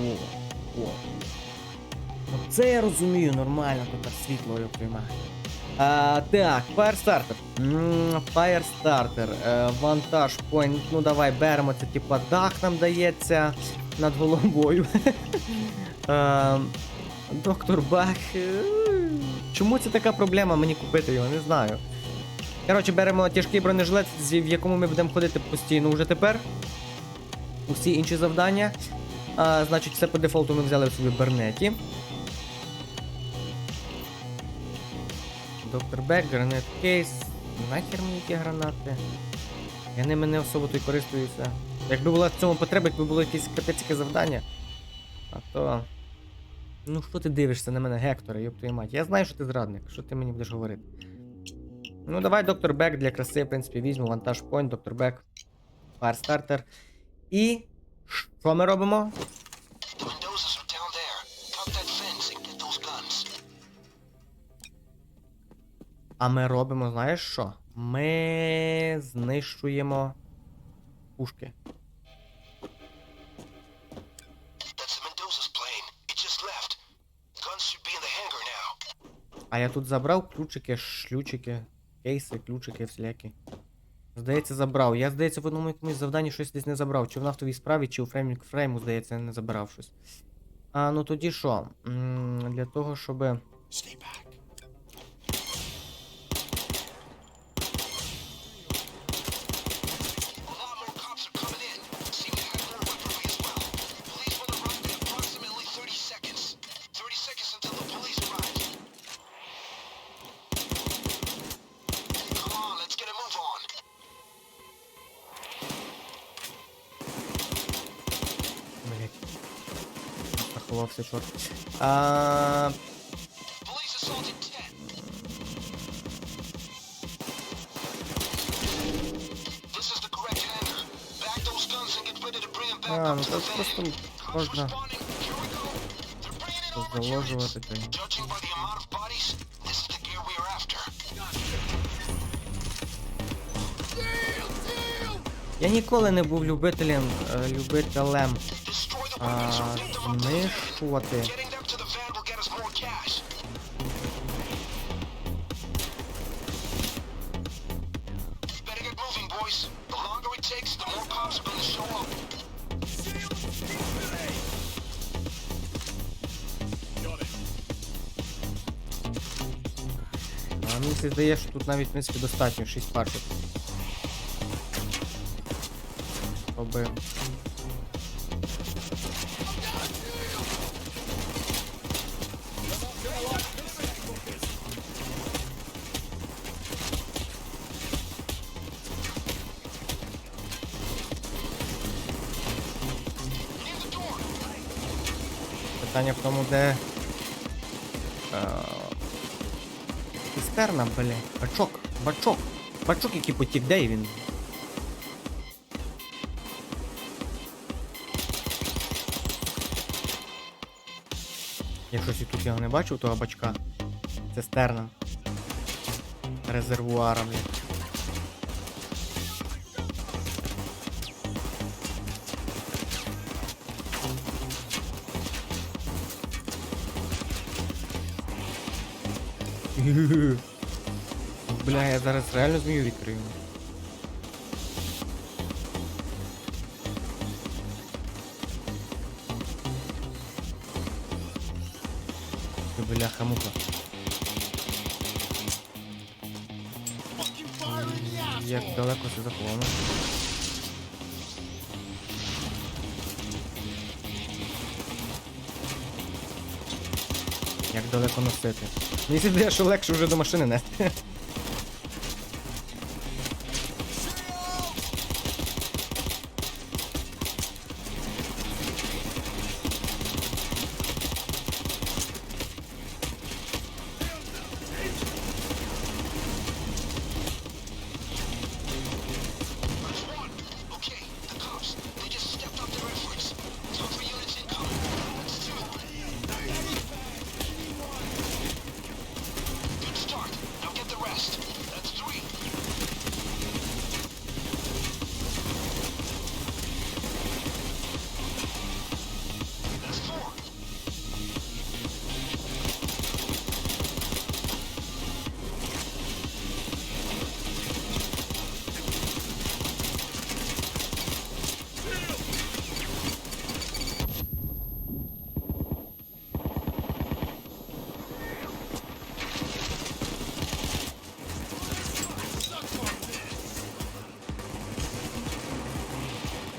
О, о. Це я розумію, нормально, тепер світло його приймає. А, так, Firestarter. Firestarter. Е, вантаж point. Ну давай беремо це, типа дах нам дається над головою. Доктор Бах. Чому це така проблема мені купити його? Не знаю. Коротше, беремо тяжкий бронежилет, в якому ми будемо ходити постійно вже тепер. Усі інші завдання. А, значить, все по дефолту ми взяли собі Бернеті. Доктор Бек, гранат кейс. Нахер мені ті гранати. Я ними не особо то й користуюся. Якби була в цьому потреба, якби було якесь капецьке завдання. А то. Ну що ти дивишся на мене, Гектора, йоп твою мать. Я знаю, що ти зрадник. Що ти мені будеш говорити? Ну, давай доктор Бек для краси, в принципі, візьму вантаж point, доктор Бек, Firestarter. І. Що ми робимо? А ми робимо, знаєш що? Ми знищуємо пушки. А я тут забрав ключики, шлючики, кейси, ключики всілякі. Здається, забрав. Я, здається, в одному якомусь завданні щось десь не забрав. Чи в нафтовій справі, чи у фреймінг фрейму, здається, не забрав щось. А ну тоді що? М, Для того, щоб. Of bodies, this is the gear we are after. Я ніколи не був любителем, е, любителем а, show up. А мені здається, що тут навіть в принципі достатньо 6 пачок. Щоби. Питання в тому, де. Е, Цистерна, блядь. Бачок, бачок. Бачок, який потік, де він? Я щось і тут його не бачив, того бачка. Цистерна. Резервуара, блядь. Бля, я зараз реально змію відкрию. Ти бляха муха. Як далеко це заховано. Далеко носити. Мені здається, що легше вже до машини нести.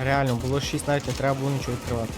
Реально, було 6 навіть не треба було нічого відкривати.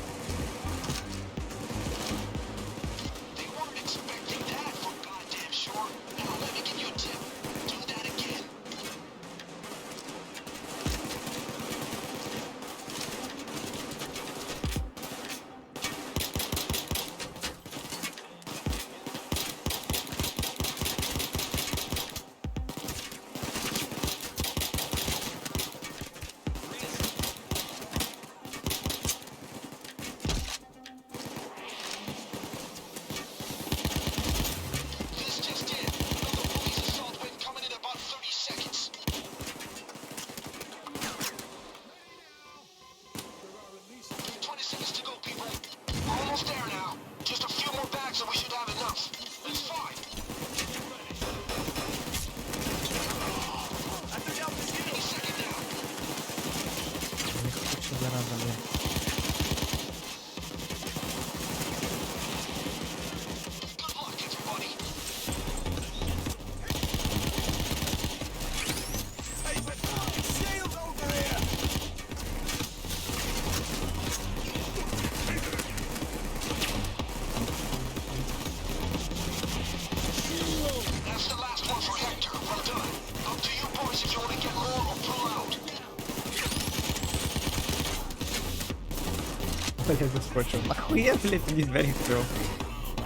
Бля, заскочил. Ахуя, блядь, не двері відкрив.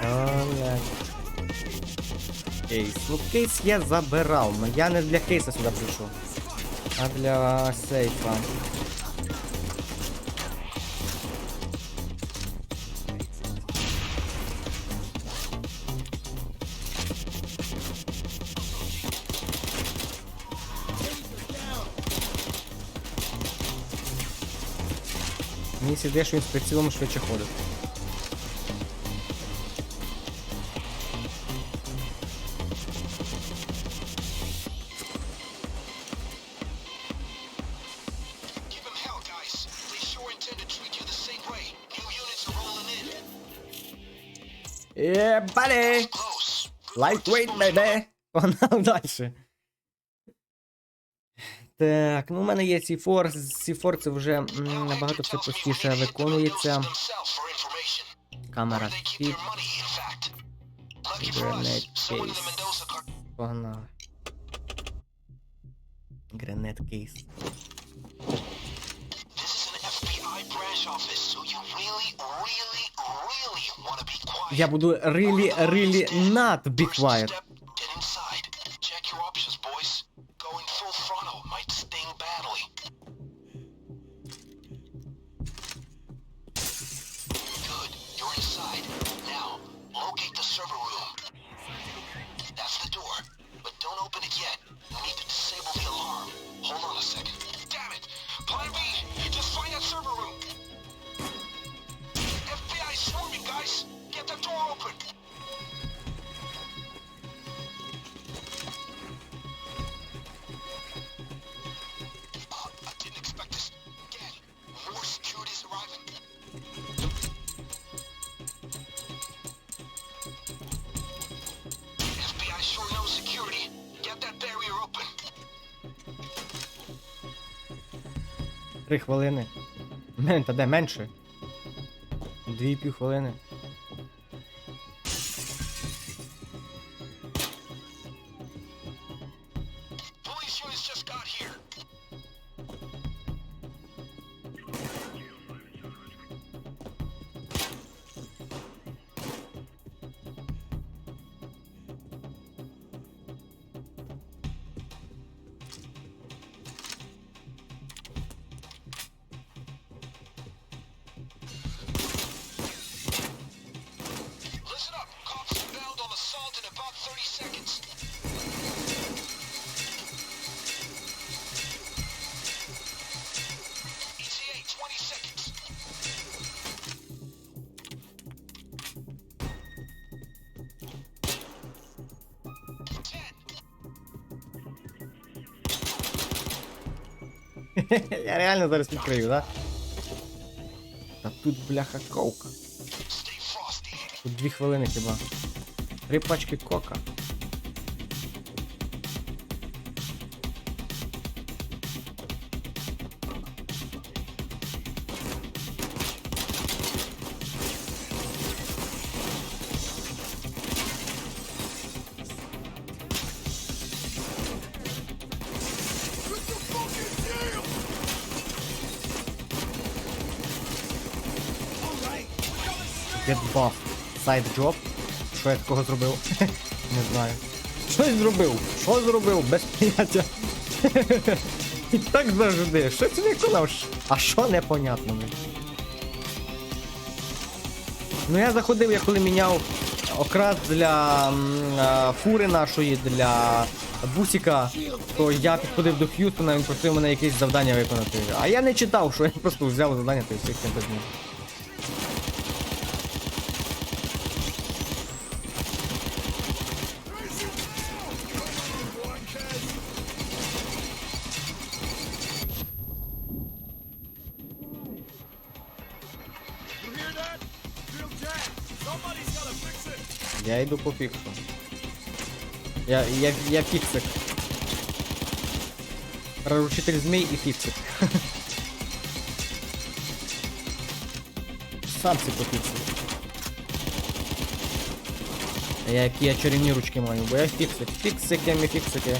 О, блядь. Кейс. Ну кейс я забирав, но я не для кейса сюди прийшов. А для сейфа. Мені сіде, що він з прицілом швидше ходить. Give him hell, guys. They sure Так, ну у мене є C4. З C4 це вже набагато все простіше виконується. Камера спід. Grenade case. Погнали. Гранет кейс. Я буду really, really not be quiet. Три хвилини. Мен, та де менше? Дві пів хвилини. Assault in about 30 seconds. ETA 20 seconds. Я реально зараз відкрию, да? Та тут бляха ковка. Тут дві хвилини хіба. Три пачки кока. Get buff. Side drop. Що я такого зробив? Не знаю. Щось зробив. Що зробив? Без поняття. І так завжди. Щось виконав. А що непонятно. блін. Ну я заходив, я коли міняв окрас для а, фури нашої, для бусика, то я підходив до Х'юстона, він просив мене якесь завдання виконати. А я не читав, що я просто взяв завдання та всіх цим безміг. Я йду по фіксу. Я, я, я фіксик. Проручитель змей і фіксик. Сам себе по фіксу. А Я які я чарівні ручки маю, бо я фіксик. Фіксики, ми фіксики.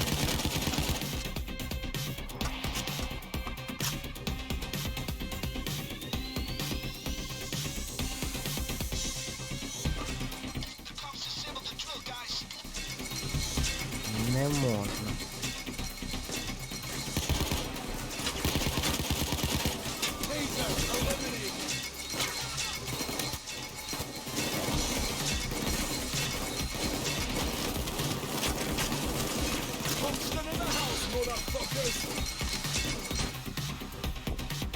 Не можна.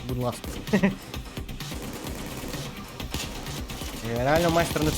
Будь ласка. Я реально майстер на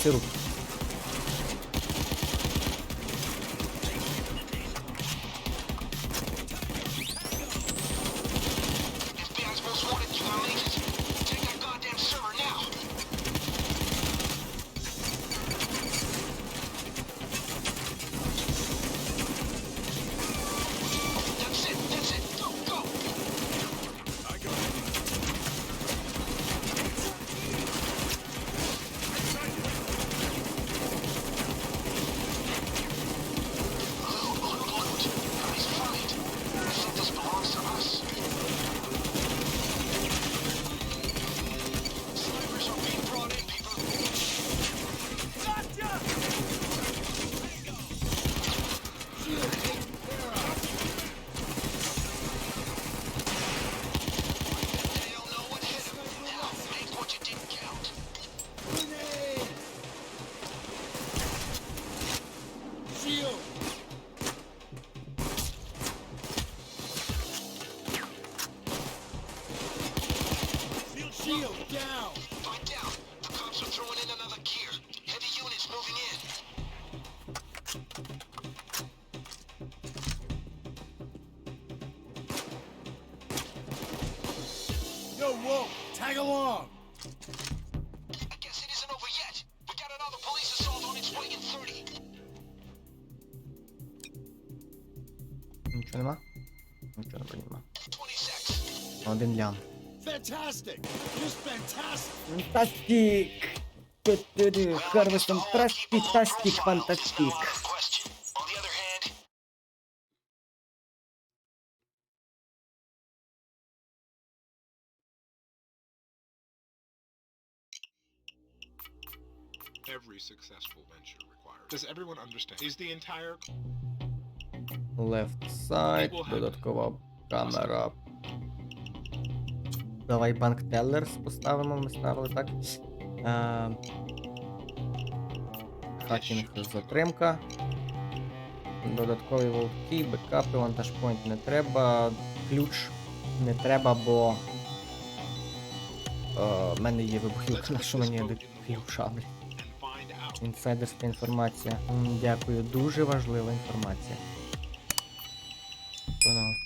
Один лян. Fantastic! Just fantastic! Фантастик! Харвест фантастик, фантастик, фантастик. Question. On the other hand, Every successful venture requires. Does everyone understand? Is the entire Left side, додаткова камера. Давай банк Теллерс поставимо, ми ставили так. Е, Хакінг затримка. Додаткові волки, бекапи, вантажпойнт не треба. Ключ не треба, бо. Е, в мене є вибухівка, на що мені до ключа? Інсайдерська інформація. Дякую, дуже важлива інформація. Воно.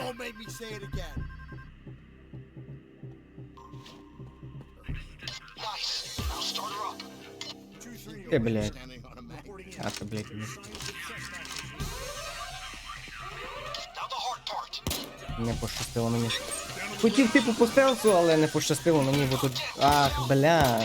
Don't make me say it again. Nice. Now start Е, блядь. А, то, блядь, не пощастило мені. Хотів типу по стелсу, але не пощастило мені, бо тут. Ах, бля.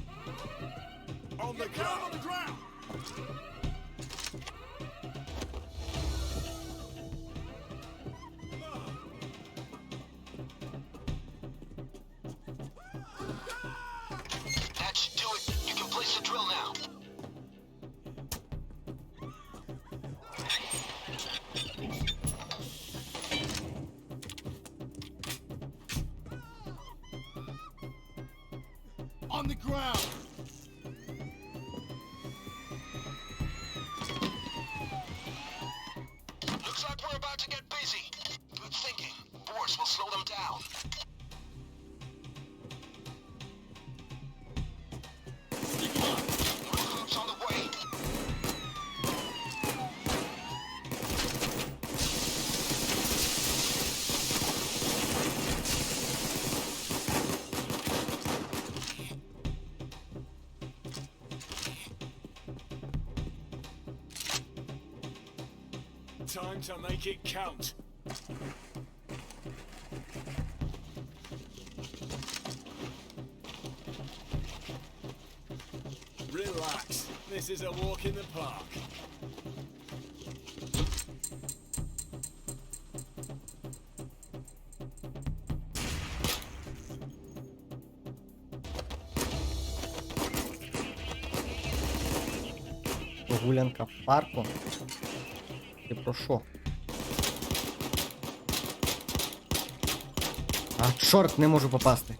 On the ground! Time to make it count. Relax. This is a walk in the park. Прогулянка в парку. Що? А, чорт, не можу попасти.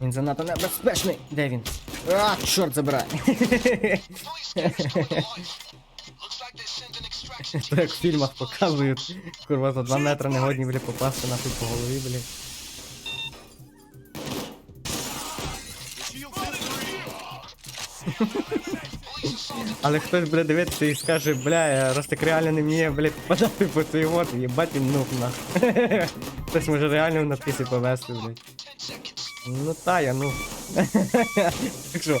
Він занадто небезпечний. Де він? А, чорт забирай. Як в фільмах показують. Курва, за 2 метри не годні, блядь, попасти нахуй по голові, блядь. Але хтось буде дивитися і скаже, бля, Ростик реально не вміє, блядь, попадати по цей вот, їбать він нух нахуй. Хтось може реально в написі повести, блядь. Ну та я ну. так що,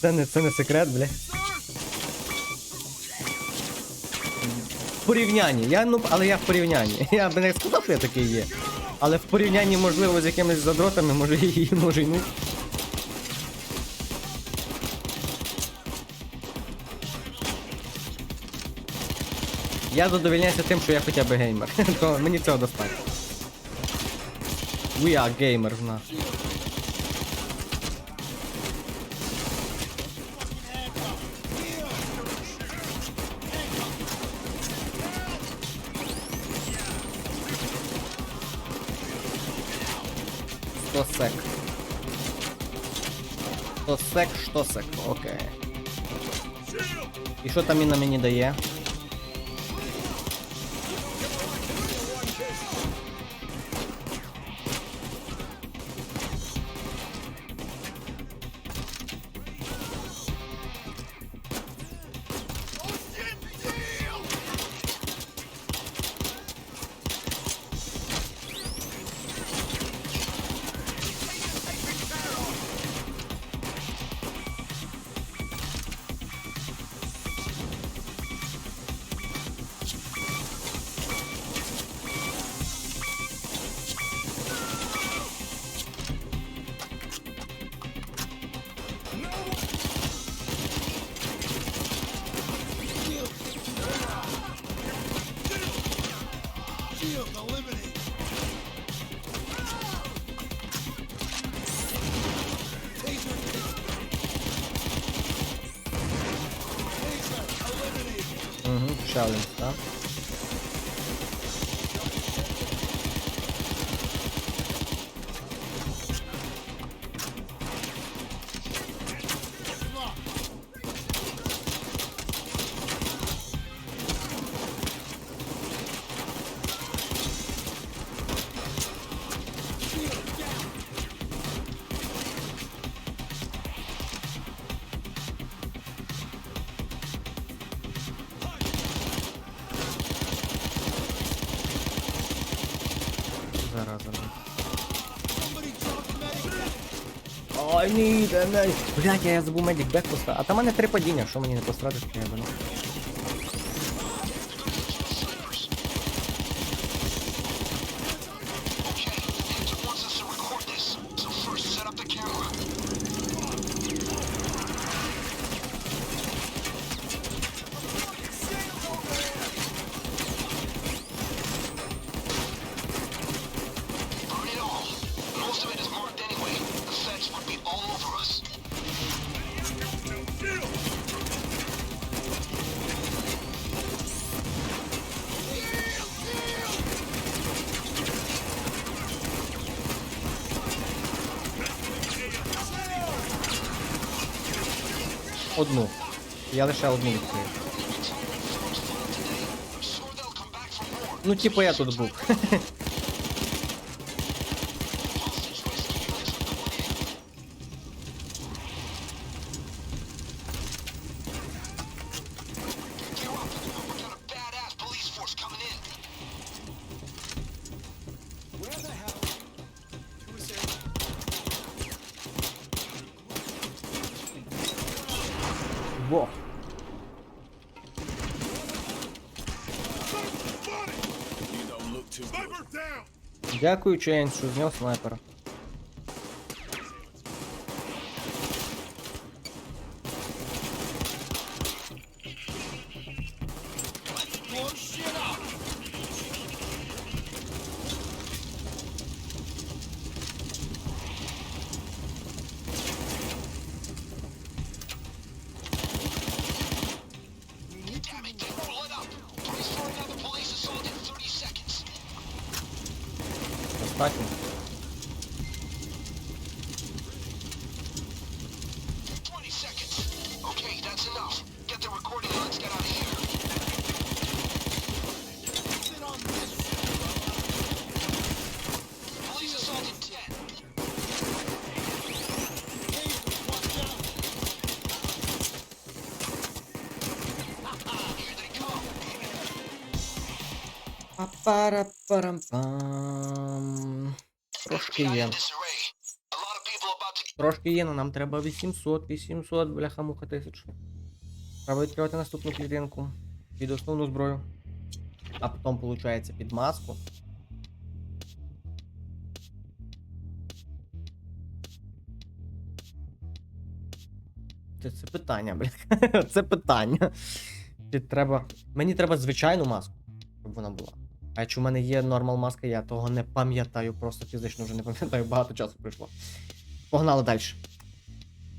це не, це не секрет, бля. В порівнянні. Я ну, але я в порівнянні. Я б не сказав, що я такий є. Але в порівнянні, можливо, з якимись задротами, може і може й ну. Я задовольняюся тим, що я хоча б геймер. То мені цього достатньо. We are gamers, на. Что сек? Что сек, що сек, окей. І що там він на мені дає? Hı hı, şu Блядь, я забув медик бек поставити. А там мене три падіння, що мені не пострадиш, я ну. Одну. Я лише одну more. Ну, типу я тут був. Дякую, Чейн, що зняв снайпера. Папара-парам-пам. Трошки є. Трошки є, але нам треба 800, 800, бляха муха тисяч. Треба відкривати наступну клітинку під основну зброю. А потім, виходить, під маску. Це, це питання, бля. Це питання. Треба. Мені треба звичайну маску, щоб вона була. А якщо в мене є нормал маска, я того не пам'ятаю, просто фізично вже не пам'ятаю, багато часу пройшло. Погнали далі.